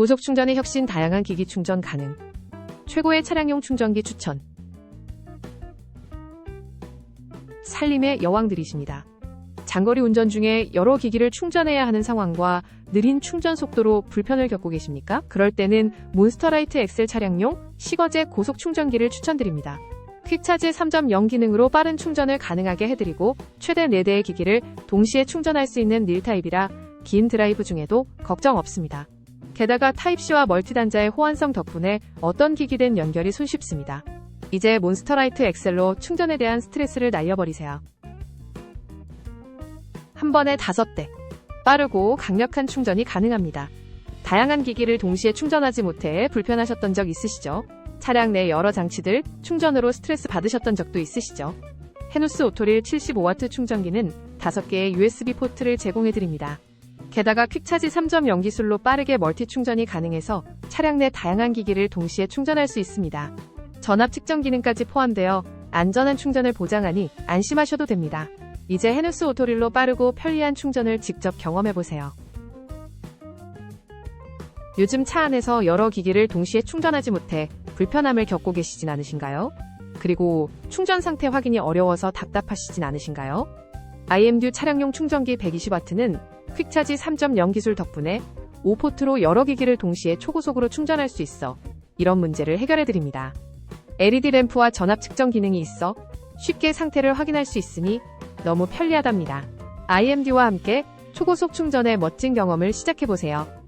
고속 충전의 혁신 다양한 기기 충전 가능. 최고의 차량용 충전기 추천. 살림의 여왕들이십니다. 장거리 운전 중에 여러 기기를 충전해야 하는 상황과 느린 충전 속도로 불편을 겪고 계십니까? 그럴 때는 몬스터라이트 엑셀 차량용 시거제 고속 충전기를 추천드립니다. 퀵차지 3.0 기능으로 빠른 충전을 가능하게 해드리고 최대 4대의 기기를 동시에 충전할 수 있는 릴타입이라 긴 드라이브 중에도 걱정 없습니다. 게다가 타입C와 멀티단자의 호환성 덕분에 어떤 기기든 연결이 손쉽습니다. 이제 몬스터라이트 엑셀로 충전에 대한 스트레스를 날려버리세요. 한 번에 5대. 빠르고 강력한 충전이 가능합니다. 다양한 기기를 동시에 충전하지 못해 불편하셨던 적 있으시죠? 차량 내 여러 장치들 충전으로 스트레스 받으셨던 적도 있으시죠? 헤누스 오토릴 75W 충전기는 5개의 USB 포트를 제공해드립니다. 게다가 퀵차지 3.0 기술로 빠르게 멀티 충전이 가능해서 차량 내 다양한 기기를 동시에 충전할 수 있습니다. 전압 측정 기능까지 포함되어 안전한 충전을 보장하니 안심하셔도 됩니다. 이제 헤누스 오토릴로 빠르고 편리한 충전을 직접 경험해보세요. 요즘 차 안에서 여러 기기를 동시에 충전하지 못해 불편함을 겪고 계시진 않으신가요? 그리고 충전 상태 확인이 어려워서 답답하시진 않으신가요? IMD 차량용 충전기 120W는 퀵차지 3.0 기술 덕분에 5포트로 여러 기기를 동시에 초고속으로 충전할 수 있어 이런 문제를 해결해 드립니다. LED 램프와 전압 측정 기능이 있어 쉽게 상태를 확인할 수 있으니 너무 편리하답니다. IMD와 함께 초고속 충전의 멋진 경험을 시작해 보세요.